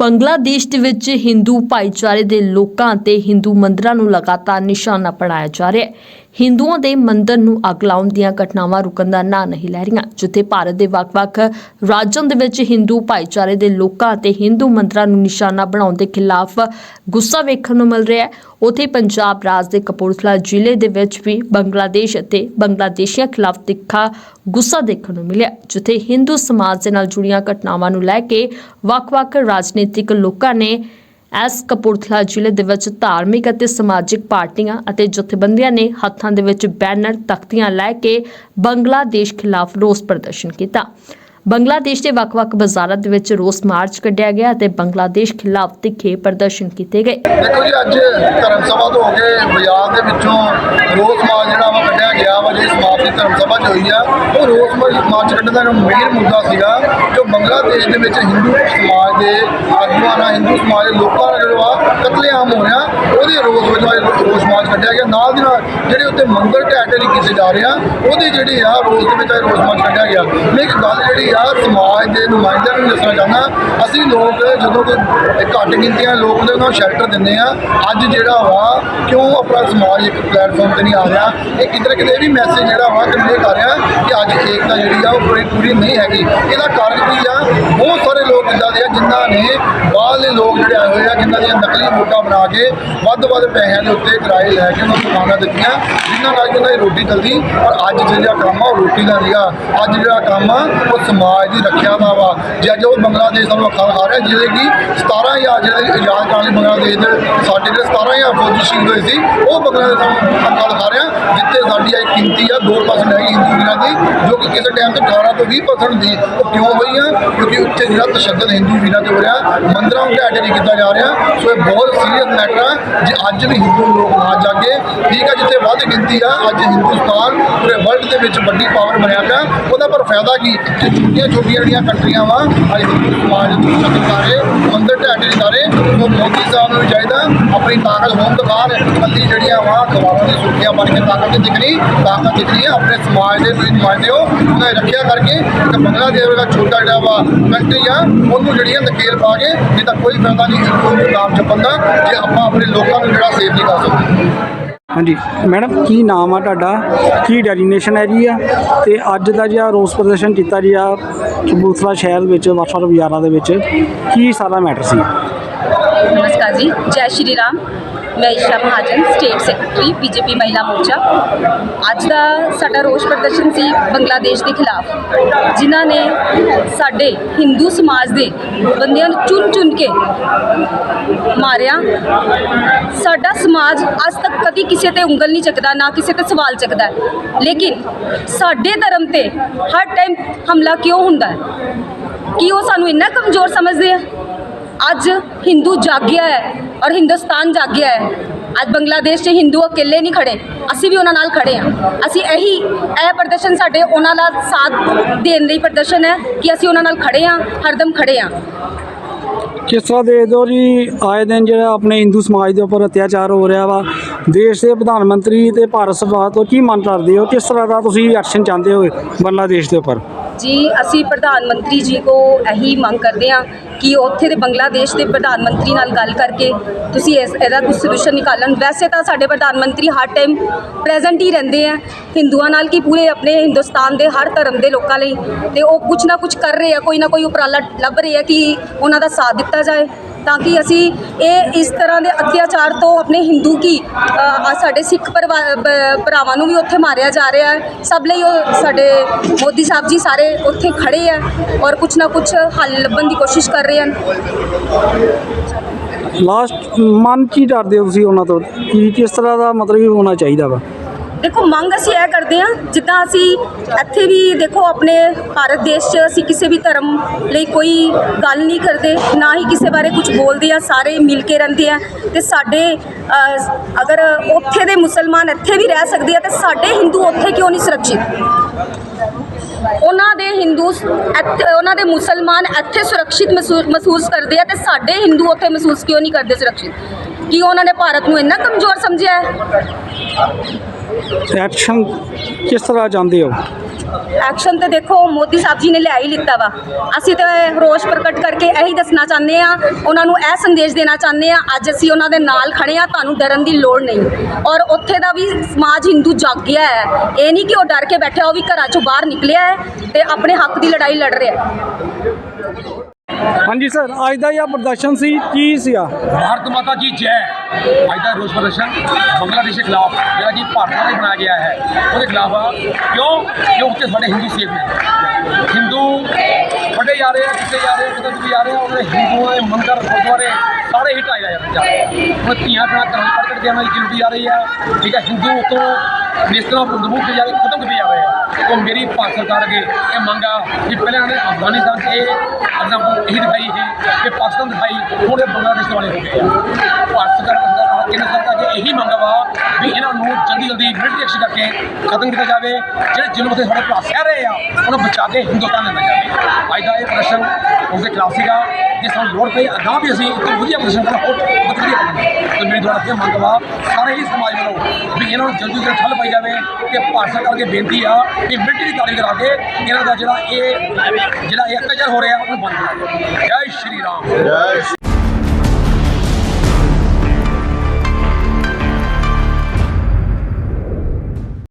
ਬੰਗਲਾਦੇਸ਼ ਦੇ ਵਿੱਚ ਹਿੰਦੂ ਭਾਈਚਾਰੇ ਦੇ ਲੋਕਾਂ ਤੇ ਹਿੰਦੂ ਮੰਦਰਾਂ ਨੂੰ ਲਗਾਤਾਰ ਨਿਸ਼ਾਨਾ ਬਣਾਇਆ ਜਾ ਰਿਹਾ ਹੈ। ਹਿੰਦੂਆਂ ਦੇ ਮੰਦਰ ਨੂੰ ਅੱਗ ਲਾਉਣ ਦੀਆਂ ਘਟਨਾਵਾਂ ਰੁਕਣ ਦਾ ਨਾਂ ਨਹੀਂ ਲੈ ਰਹੀਆਂ। ਜਿੱਥੇ ਭਾਰਤ ਦੇ ਵੱਖ-ਵੱਖ ਰਾਜਾਂ ਦੇ ਵਿੱਚ ਹਿੰਦੂ ਭਾਈਚਾਰੇ ਦੇ ਲੋਕਾਂ ਅਤੇ ਹਿੰਦੂ ਮੰਦਰਾਂ ਨੂੰ ਨਿਸ਼ਾਨਾ ਬਣਾਉਣ ਦੇ ਖਿਲਾਫ ਗੁੱਸਾ ਵੇਖਣ ਨੂੰ ਮਿਲ ਰਿਹਾ ਹੈ। ਉੱਥੇ ਪੰਜਾਬ ਰਾਜ ਦੇ ਕਪੂਰਥਲਾ ਜ਼ਿਲ੍ਹੇ ਦੇ ਵਿੱਚ ਵੀ ਬੰਗਲਾਦੇਸ਼ ਅਤੇ ਬੰਗਲਾਦੇਸ਼ੀਆਂ ਖਿਲਾਫ ਤਿੱਖਾ ਗੁੱਸਾ ਦੇਖਣ ਨੂੰ ਮਿਲਿਆ ਜਿੱਥੇ ਹਿੰਦੂ ਸਮਾਜ ਦੇ ਨਾਲ ਜੁੜੀਆਂ ਘਟਨਾਵਾਂ ਨੂੰ ਲੈ ਕੇ ਵੱਖ-ਵੱਖ ਰਾਜਨੀਤਿਕ ਲੋਕਾਂ ਨੇ ਐਸ ਕਪੂਰਥਲਾ ਜ਼ਿਲ੍ਹੇ ਦੇ ਵਿੱਚ ਧਾਰਮਿਕ ਅਤੇ ਸਮਾਜਿਕ ਪਾਰਟੀਆਂ ਅਤੇ ਜਥੇਬੰਦੀਆਂ ਨੇ ਹੱਥਾਂ ਦੇ ਵਿੱਚ ਬੈਨਰ ਤਖਤੀਆਂ ਲੈ ਕੇ ਬੰਗਲਾਦੇਸ਼ ਖਿਲਾਫ ਰੋਸ ਪ੍ਰਦਰਸ਼ਨ ਕੀਤਾ। ਬੰਗਲਾਦੇਸ਼ ਦੇ ਵੱਖ-ਵੱਖ ਬਾਜ਼ਾਰਾਂ ਦੇ ਵਿੱਚ ਰੋਸ ਮਾਰਚ ਕੱਢਿਆ ਗਿਆ ਅਤੇ ਬੰਗਲਾਦੇਸ਼ ਖਿਲਾਫ ਤਿੱਖੇ ਪ੍ਰਦਰਸ਼ਨ ਕੀਤੇ ਗਏ। ਦੇਖੋ ਜੀ, ਅੱਜ ਧਰਮ ਸਭਾ ਤੋਂ ਹੋ ਕੇ ਬਾਜ਼ਾਰ ਦੇ ਵਿੱਚੋਂ ਰੋਸ ਮਾਰਚ ਜਿਹੜਾ ਵਾ ਕੱਢਿਆ ਗਿਆ ਵਾ, ਜਿਹੜੀ ਸਮਾਪਤੀ ਧਰਮ ਸਭਾ 'ਚ ਹੋਈ ਆ, ਉਹ ਰੋਸ ਮਾਰਚ ਕੱਢਣ ਦਾ ਮੇਨ ਮੁੱਦਾ ਸੀਗਾ, ਜੋ ਬੰਗਲਾਦੇਸ਼ ਦੇ ਵਿੱਚ ਹਿੰਦੂ ਸਮਾਜ ਦੇ ਆਗੂਆਂ ਨਾਲ, ਹਿੰਦੂ ਸਮਾਜ ਦੇ ਲੋਕਾਂ ਦਾ ਜਿਹੜਾ ਵਾ ਕਤਲੇਆਮ ਹੋ ਰਿਹਾ, ਉਹਦੇ ਰੋਸ ਵਜੋਂ ਰੋਸ ਮਾਰਚ ਕੱਢਿਆ ਗਿਆ। ਨਾਲ ਦੀ ਨਾਲ ਜਿਹੜੇ ਉੱਤੇ ਮੰਗਲ ਢਹਿ ਕੀਤੇ ਜਾ ਰਹੇ ਆ, ਉਹਦੀ ਜਿਹੜੀ ਆ ਰੋਸ ਦੇ ਵਿੱਚ ਰੋਸ ਮਾਰਚ ਕੱਢਿਆ ਗਿਆ। ਮੈਂ ਇੱਕ ਗੱਲ ਜਿਹੜੀ ਆ ਸਮਾਜ ਦੇ ਨੁਮਾਇੰਦਿਆਂ ਨੂੰ ਦੱਸਣਾ ਚਾਹੁੰਦਾ ਅਸੀਂ ਲੋਕ ਜਦੋਂ ਕੋਈ ਘੱਟ ਗਿਣਤੀਆਂ ਲੋਕ ਨੇ ਉਹਨਾਂ ਨੂੰ ਸ਼ੈਲਟਰ ਦਿੰਦੇ ਆ ਅੱਜ ਜਿਹੜਾ ਵਾ ਕਿਉਂ ਆਪਣਾ ਸਮਾਜ ਇੱਕ ਪਲੇਟਫਾਰਮ ਤੇ ਨਹੀਂ ਆ ਰਿਹਾ? ਇਹ ਕਿਤੇ ਨਾ ਕਿਤੇ ਇਹ ਵੀ ਮੈਸੇਜ ਜਿਹੜਾ ਵਾ ਕਨਵੇ ਕਰ ਰਿਹਾ ਕਿ ਅੱਜ ਏਕਤਾ ਜਿਹੜੀ ਆ ਉਹ ਪੂਰੀ ਪੂਰੀ ਨਹੀਂ ਹੈਗੀ। ਇਹਦਾ ਕਾਰਨ ਕੀ ਆ? ਬਹੁਤ ਸਾਰੇ ਲੋਕ ਇਦਾਂ ਦੇ ਆ, ਜਿਨ੍ਹਾਂ ਨੇ ਬਾਹਰਲੇ ਲੋਕ ਜਿਹੜੇ ਆਏ ਹੋਏ ਆ, ਜਿਨ੍ਹਾਂ ਦੀਆਂ ਨਕਲੀ ਵੋਟਾਂ ਬਣਾ ਕੇ ਵੱਧ ਵੱਧ ਪੈਸਿਆਂ ਦੇ ਉੱਤੇ ਕਿਰਾਏ ਲੈ ਕੇ ਉਹਨਾਂ ਨੂੰ ਦੁਕਾਨਾਂ ਦਿੱਤੀਆਂ, ਜਿਨ੍ਹਾਂ ਨਾਲ ਕਿ ਉਹਨਾਂ ਦੀ ਰੋਟੀ ਚੱਲਦੀ। ਪਰ ਅੱਜ ਜਿਹੜਾ ਕੰਮ ਆ, ਉਹ ਰੋਟੀ ਦਾ ਨਹੀਂਗਾ ਅੱਜ ਜਿਹੜਾ ਕੰਮ ਆ, ਉਹ ਸਮਾਜ ਦੀ ਰੱਖਿਆ ਦਾ ਵਾ। ਜੇ ਅੱਜ ਉਹ ਬੰਗਲਾਦੇਸ਼ ਦਾ ਅੱਖਾਂ ਖਾ ਰਿਹਾ ਜਿਹਦੇ ਕਿ 17000 ਜਿਹੜੇ ਆਜ਼ਾਦ ਕਰਨ ਬੰਗਲਾਦੇਸ਼ ਦੇ ਸਾਡੇ ਜਿਹੜੇ 17000 ਫੌਜੀ ਸ਼ਹੀਦ ਹੋਏ ਸੀ, ਉਹ ਬੰਗਲਾਦੇਸ਼ ਦਾ ਅੱਖਾਂ ਖਾ ਰਿਹਾ। ਜਿੱਥੇ ਸਾਡੀ ਇਹ ਗਿਣਤੀ ਆ 2% ਹੈਗੀ ਹਿੰਦੂ ਵੀਰਾਂ ਦੀ, ਜੋ ਕਿ ਕਿਸੇ ਟਾਈਮ ਤੇ 18 ਤੋਂ 20% ਦੀ ਉਹ ਕਿਉਂ ਹੋਈ ਆ? ਕਿਉਂਕਿ ਉੱਥੇ ਜਿਹੜਾ ਤਸ਼ੱਦਦ ਹਿੰਦੂ ਵੀਰਾਂ ਤੇ ਹੋ ਰਿਹਾ, ਮੰਦਰਾਂ ਨੂੰ ਢਹਿ ਢੇਰੀ ਕੀਤਾ ਜਾ ਰਿਹਾ। ਸੋ ਇਹ ਬਹੁਤ ਸੀਰੀਅਸ ਮੈਟਰ ਆ। ਜੇ ਅੱਜ ਵੀ ਹਿੰਦੂ ਲੋਕ ਨਾ ਜਾਗੇ, ਠੀਕ ਆ, ਜਿੱਥੇ ਵੱਧ ਗਿਣਤੀ ਆ, ਅੱਜ ਹਿੰਦੁਸਤਾਨ ਪੂਰੇ ਵਰਲਡ ਦੇ ਵਿੱਚ ਵੱਡੀ ਪਾਵਰ ਬਣਿਆ ਪਿਆ, ਉਹਦਾ ਪਰ ਫਾਇਦਾ ਕੀ? ਛੋਟੀਆਂ ਛੋਟੀਆਂ ਜਿਹੜੀਆਂ ਕੰਟਰੀਆਂ ਵਾ ਅੱਜ ਹਿੰਦੂ ਸਮਾਜ ਦੇ ਤਸ਼ੱਦਦ ਕਰੇ ਮੰਦਰ ਢਹਿ ਢੇਰੀ ਕਰੇ ਉਹ ਮੋਦੀ ਸਾਹਿਬ ਨੂੰ ਵੀ ਚਾਹੀਦਾ, ਆਪਣੀ ਤਾਕਤ ਹੋਣ ਤੋਂ ਦਿਖਾਣ ਕੱਲੀ ਜਿਹੜੀਆਂ ਵਾ ਖਵਾਰਾਂ ਦੀ ਸੁਰੱਖਿਆ ਬਣ ਕੇ ਤਾਕਤ ਨਹੀਂ ਦਿਖਣੀ, ਤਾਕਤ ਦਿਖਣੀ ਹੈ ਆਪਣੇ ਸਮਾਜ ਦੇ ਤੁਸੀਂ ਨੁਮਾਇੰਦੇ ਹੋ, ਉਹਦਾ ਰੱਖਿਆ ਕਰਕੇ ਇੱਕ ਬੰਗਲਾਦੇਸ਼ ਵਰਗਾ ਛੋਟਾ ਜਿਹੜਾ ਵਾ ਕੰਟਰੀ ਆ, ਉਹਨੂੰ ਜਿਹੜੀਆਂ ਨਕੇਲ ਪਾ ਕੇ ਨਹੀਂ ਤਾਂ ਕੋਈ ਫਾਇਦਾ ਨਹੀਂ ਹਿੰਦੂ ਨੂੰ ਨਾਮ ਜਪਣ ਦਾ ਜੇ ਆਪਾਂ ਆਪਣੇ ਲੋਕਾਂ ਨੂੰ ਜਿਹੜਾ ਸੇਫ ਨਹੀਂ ਕਰ ਸਕਦੇ। ਹਾਂਜੀ। ਮੈਡਮ, ਕੀ ਨਾਮ ਆ ਤੁਹਾਡਾ? ਕੀ ਡੈਡੀਨੇਸ਼ਨ ਹੈ ਜੀ ਆ? ਤੇ ਅੱਜ ਦਾ ਜਿਹੜਾ ਰੋਸ ਪ੍ਰਦਰਸ਼ਨ ਕੀਤਾ ਜੀ ਆ ਕਬੂਤਰਾ ਸ਼ਹਿਰ ਵਿੱਚ ਵਾਸਾ ਬਾਜ਼ਾਰਾਂ ਦੇ ਵਿੱਚ, ਕੀ ਸਾਰਾ ਮੈਟਰ ਸੀ? ਨਮਸਕਾਰ ਜੀ, ਜੈ ਸ਼੍ਰੀ ਰਾਮ। ਮੈਂ Isha Mahajan state secretary BJP ਮਹਿਲਾ ਮੋਰਚਾ। ਅੱਜ ਦਾ ਸਾਡਾ ਰੋਸ ਪ੍ਰਦਰਸ਼ਨ ਸੀ ਬੰਗਲਾਦੇਸ਼ ਦੇ ਖਿਲਾਫ, ਜਿਨ੍ਹਾਂ ਨੇ ਸਾਡੇ ਹਿੰਦੂ ਸਮਾਜ ਦੇ ਬੰਦਿਆਂ ਨੂੰ ਚੁਣ ਚੁਣ ਕੇ ਮਾਰਿਆ। ਸਾਡਾ ਸਮਾਜ ਅੱਜ ਤੱਕ ਕਦੀ ਕਿਸੇ ਤੇ ਉਂਗਲ ਨਹੀਂ ਚੱਕਦਾ, ਨਾ ਕਿਸੇ ਤੇ ਸਵਾਲ ਚੱਕਦਾ। ਲੇਕਿਨ ਸਾਡੇ ਧਰਮ ਤੇ ਹਰ ਟਾਈਮ ਹਮਲਾ ਕਿਉਂ ਹੁੰਦਾ ਹੈ? ਕੀ ਉਹ ਸਾਨੂੰ ਇੰਨਾ ਕਮਜ਼ੋਰ ਸਮਝਦੇ ਆ? ਅੱਜ ਹਿੰਦੂ ਜਾਗਿਆ ਹੈ। ਔਰ ਹਿੰਦੁਸਤਾਨ ਜਾਗਿਆ ਹੈ। ਅੱਜ ਬੰਗਲਾਦੇਸ਼ 'ਚ ਹਿੰਦੂ ਇਕੱਲੇ ਨਹੀਂ ਖੜੇ। ਅਸੀਂ ਵੀ ਉਹਨਾਂ ਨਾਲ ਖੜੇ ਹਾਂ। ਅਸੀਂ ਇਹੀ, ਇਹ ਪ੍ਰਦਰਸ਼ਨ ਸਾਡੇ ਉਹਨਾਂ ਦਾ ਸਾਥ ਦੇਣ ਲਈ ਪ੍ਰਦਰਸ਼ਨ ਹੈ ਕਿ ਅਸੀਂ ਉਹਨਾਂ ਨਾਲ ਖੜੇ ਹਾਂ, ਹਰਦਮ ਖੜੇ ਹਾਂ। ਕਿਸ ਤਰ੍ਹਾਂ ਦੇਖਦੇ ਹੋ ਜੀ, ਆਏ ਦਿਨ ਜਿਹੜਾ ਆਪਣੇ ਹਿੰਦੂ ਸਮਾਜ ਦੇ ਉੱਪਰ ਅਤਿਆਚਾਰ ਹੋ ਰਿਹਾ ਵਾ, ਦੇਸ਼ ਦੇ ਪ੍ਰਧਾਨ ਮੰਤਰੀ ਤੇ ਭਾਰਤ ਸਰਕਾਰ ਤੋਂ ਕੀ ਮੰਗ ਕਰਦੇ ਹੋ? ਕਿਸ ਤਰ੍ਹਾਂ ਦਾ ਤੁਸੀਂ ਐਕਸ਼ਨ ਚਾਹੁੰਦੇ ਹੋ ਬੰਗਲਾਦੇਸ਼ ਦੇ ਉੱਪਰ? ਜੀ, ਅਸੀਂ ਪ੍ਰਧਾਨ ਮੰਤਰੀ ਜੀ ਕੋ ਇਹੀ ਮੰਗ ਕਰਦੇ ਹਾਂ ਕਿ ਉੱਥੇ ਦੇ ਬੰਗਲਾਦੇਸ਼ ਦੇ ਪ੍ਰਧਾਨ ਮੰਤਰੀ ਨਾਲ ਗੱਲ ਕਰਕੇ ਤੁਸੀਂ ਇਸ ਇਹਦਾ ਕੁਝ ਸੋਲੂਸ਼ਨ ਨਿਕਾਲਣ। ਵੈਸੇ ਤਾਂ ਸਾਡੇ ਪ੍ਰਧਾਨ ਮੰਤਰੀ ਹਰ ਟਾਈਮ ਪ੍ਰੈਜ਼ੈਂਟ ਹੀ ਰਹਿੰਦੇ ਆ। ਹਿੰਦੂਆਂ ਨਾਲ ਕੀ ਪੂਰੇ ਆਪਣੇ ਹਿੰਦੁਸਤਾਨ ਦੇ ਹਰ ਧਰਮ ਦੇ ਲੋਕਾਂ ਲਈ। ਤੇ ਉਹ ਕੁਝ ਨਾ ਕੁਝ ਕਰ ਰਹੇ ਆ, ਕੋਈ ਨਾ ਕੋਈ ਉਪਰਾਲਾ ਲੱਭ ਰਹੇ ਆ ਕਿ ਉਹਨਾਂ ਦਾ ਸਾਥ ਦਿੱਤਾ ਜਾਏ। ਤਾਂ ਕਿ ਅਸੀਂ ਇਹ ਇਸ ਤਰ੍ਹਾਂ ਦੇ ਅਤਿਆਚਾਰ ਤੋਂ ਆਪਣੇ ਹਿੰਦੂ ਕੀ ਸਾਡੇ ਸਿੱਖ ਪਰਿਵਾ- ਭਰਾਵਾਂ ਨੂੰ ਵੀ ਉੱਥੇ ਮਾਰਿਆ ਜਾ ਰਿਹਾ ਹੈ। ਸਭ ਲਈ ਉਹ ਸਾਡੇ ਮੋਦੀ ਸਾਹਿਬ ਜੀ ਸਾਰੇ ਉੱਥੇ ਖੜੇ ਆ ਔਰ ਕੁਛ ਨਾ ਕੁਛ ਹੱਲ ਲੱਭਣ ਦੀ ਕੋਸ਼ਿਸ਼ ਕਰ ਰਹੇ ਹਨ। ਲਾਸਟ ਮਨ ਕੀ ਡਰਦੇ ਹੋ ਤੁਸੀਂ ਉਹਨਾਂ ਤੋਂ? ਕੀ, ਕਿਸ ਤਰ੍ਹਾਂ ਦਾ ਮਤਲਬ ਕੀ ਹੋਣਾ ਚਾਹੀਦਾ ਵਾ? ਦੇਖੋ, ਮੰਗ ਅਸੀਂ ਇਹ ਕਰਦੇ ਹਾਂ, ਜਿੱਦਾਂ ਅਸੀਂ ਇੱਥੇ ਵੀ ਦੇਖੋ, ਆਪਣੇ ਭਾਰਤ ਦੇਸ਼ 'ਚ ਅਸੀਂ ਕਿਸੇ ਵੀ ਧਰਮ ਲਈ ਕੋਈ ਗੱਲ ਨਹੀਂ ਕਰਦੇ, ਨਾ ਹੀ ਕਿਸੇ ਬਾਰੇ ਕੁਝ ਬੋਲਦੇ ਆ, ਸਾਰੇ ਮਿਲ ਕੇ ਰਹਿੰਦੇ ਆ ਤੇ ਸਾਡੇ ਅਗਰ ਉੱਥੇ ਦੇ ਮੁਸਲਮਾਨ ਇੱਥੇ ਵੀ ਰਹਿ ਸਕਦੇ ਆ, ਤੇ ਸਾਡੇ ਹਿੰਦੂ ਉੱਥੇ ਕਿਉਂ ਨਹੀਂ ਸੁਰੱਖਿਅਤ? ਉਹਨਾਂ ਦੇ ਹਿੰਦੂ ਇੱਥੇ- ਉਹਨਾਂ ਦੇ ਮੁਸਲਮਾਨ ਇੱਥੇ ਸੁਰੱਖਿਅਤ ਮਹਿਸੂ- ਮਹਿਸੂਸ ਕਰਦੇ ਆ ਤੇ ਸਾਡੇ ਹਿੰਦੂ ਉੱਥੇ ਮਹਿਸੂਸ ਕਿਉਂ ਨਹੀਂ ਕਰਦੇ ਸੁਰੱਖਿਅਤ? ਕਿ ਉਹਨਾਂ ਨੇ ਭਾਰਤ ਨੂੰ ਇੰਨਾ ਕਮਜ਼ੋਰ ਸਮਝਿਆ ਹੈ? ਐਕਸ਼ਨ ਕਿਸ ਤਰ੍ਹਾਂ ਚਾਹੁੰਦੇ ਹੋ? ਐਕਸ਼ਨ ਤੇ ਦੇਖੋ, ਮੋਦੀ ਸਾਹਿਬ ਜੀ ਨੇ ਲਿਆ ਹੀ ਲਿੱਤਾ ਵਾ। ਅਸੀਂ ਤੇ ਰੋਸ਼ ਪ੍ਰਗਟ ਕਰਕੇ ਇਹੀ ਦੱਸਣਾ ਚਾਹੁੰਦੇ ਆ ਉਹਨਾਂ ਨੂੰ ਇਹ ਸੰਦੇਸ਼ ਦੇਣਾ ਚਾਹੁੰਦੇ ਆ ਅੱਜ ਅਸੀਂ ਉਹਨਾਂ ਦੇ ਨਾਲ ਖੜੇ ਆ ਤੁਹਾਨੂੰ ਡਰਨ ਦੀ ਲੋੜ ਨਹੀਂ। ਔਰ ਉੱਥੇ ਦਾ ਵੀ ਸਮਾਜ ਹਿੰਦੂ ਜਾਗ ਗਿਆ ਹੈ। ਇਹ ਨਹੀਂ ਕਿ ਉਹ ਡਰ ਕੇ ਬੈਠਿਆ, ਉਹ ਵੀ ਘਰਾਂ ਚੋਂ ਬਾਹਰ ਨਿਕਲਿਆ ਹੈ ਤੇ ਆਪਣੇ ਹੱਕ ਦੀ ਲੜਾਈ ਲੜ ਰਿਹਾ ਹੈ। ਹਾਂਜੀ ਸਰ, ਅੱਜ ਦਾ ਇਹ ਪ੍ਰਦਰਸ਼ਨ ਸੀ, ਕੀ ਸੀਗਾ? ਭਾਰਤ ਮਾਤਾ ਜੀ ਜੈ? ਅੱਜ ਦਾ ਰੋਸ ਪ੍ਰਦਰਸ਼ਨ ਬੰਗਲਾਦੇਸ਼ ਦੇ ਖਿਲਾਫ, ਜਿਹੜਾ ਕਿ ਭਾਰਤ ਨਾਲ ਬਣਾਇਆ ਗਿਆ ਹੈ, ਉਹਦੇ ਖਿਲਾਫ ਆ। ਕਿਉਂ? ਕਿਉਂਕਿ ਸਾਡੇ ਹਿੰਦੂ ਸੇਫ ਨੇ। ਹਿੰਦੂ ਵੱਡੇ ਜਾ ਰਹੇ ਆ ਕਿੱਥੇ ਜਾ ਰਹੇ ਕਿਤੇ ਕਿੱਥੇ ਜਾ ਰਹੇ ਆ ਉਹਦੇ ਹਿੰਦੂਆਂ ਦੇ ਮੰਦਰ, ਗੁਰਦੁਆਰੇ ਸਾਰੇ ਹੀ ਢਾਏ ਜਾ ਰਹੇ ਆ ਹੁਣ ਧੀਆਂ ਭੈਣਾਂ ਘਰਾਂ ਕੱਢ ਕੱਢ ਕੇ ਉਹਨਾਂ ਦੀ ਗਿਲਟੀ ਜਾ ਰਹੀ ਆ, ਠੀਕ ਹੈ ਹਿੰਦੂ ਉਤੋਂ ਜਿਸ ਤਰ੍ਹਾਂ ਬੰਦੂਕ ਤੇ ਜਾ ਰਹੇ ਖਤਮ ਕਿਤੇ ਜਾ ਰਹੇ ਆ। ਉਹ ਮੇਰੀ ਭਾਰਤ ਸਰਕਾਰ ਅੱਗੇ ਇਹ ਮੰਗ ਆ ਕਿ ਪਹਿਲਾਂ ਨੇ ਅਫਗਾਨਿਸਤਾਨ 'ਚ ਇਹ ਐਗਜ਼ਾਮਪਲ ਇਹੀ ਦਿਖਾਈ ਸੀ ਕਿ ਪਾਕਿਸਤਾਨ ਦਿਖਾਈ ਹੁਣ ਇਹ ਬੰਗਲਾਦੇਸ਼ ਵਾਲੇ ਹੋ ਗਏ ਆ। ਭਾਰਤ ਸਰਕਾਰ ਕੇਂਦਰ ਸਰਕਾਰ ਅੱਗੇ ਇਹੀ ਮੰਗ ਵਾ ਵੀ ਇਹਨਾਂ ਨੂੰ ਜਲਦੀ ਜਲਦੀ ਮਿਲਟਰੀ ਐਕਸ਼ਨ ਕਰਕੇ ਖਤਮ ਕੀਤਾ ਜਾਵੇ। ਜਿਹੜੇ ਜਿਹਨੂੰ ਉੱਥੇ ਸਾਡੇ ਭਰਾ ਸਹਿ ਰਹੇ ਆ, ਉਹਨਾਂ ਬਚਾ ਕੇ ਹਿੰਦੁਸਤਾਨ ਲੈਣਾ ਜਾਵੇ। ਅੱਜ ਦਾ ਇਹ ਪ੍ਰਸ਼ਨ ਉਸਦੇ ਖਿਲਾਫ ਸੀਗਾ। ਜੇ ਸਾਨੂੰ ਲੋੜ ਪਈ, ਅਗਾਂਹ ਵੀ ਅਸੀਂ ਇੱਕ ਵਧੀਆ ਪ੍ਰਦਰਸ਼ਨ ਕਰਨਾ ਹੋਰ ਬਹੁਤ ਵਧੀਆ ਕਰਾਂਗੇ ਤੇ ਮੇਰੀ ਦੁਆਰਾ ਇਹ ਮੰਗ ਵਾ ਸਾਰੇ ਹੀ ਸਮਾਜ ਵੱਲੋਂ ਵੀ ਇਹਨਾਂ ਨੂੰ ਜਲਦੀ ਜਲਦੀ ਠੱਲ ਪਾਈ ਜਾਵੇ ਤੇ ਭਾਰਤ ਸਰਕਾਰ ਅੱਗੇ ਬੇਨਤੀ ਆ ਕਿ ਮਿਲਟਰੀ ਦੀ ਕਾਰਵਾਈ ਕਰਾ ਕੇ ਇਹਨਾਂ ਦਾ ਜਿਹੜਾ ਇਹ ਜਿਹੜਾ ਇਹ ਕਚਰ ਹੋ ਰਿਹਾ, ਉਹਨੂੰ ਬੰਦ ਕਰਾ ਦਿਓ। ਜੈ ਸ਼੍ਰੀ ਰਾਮ। ਜੈ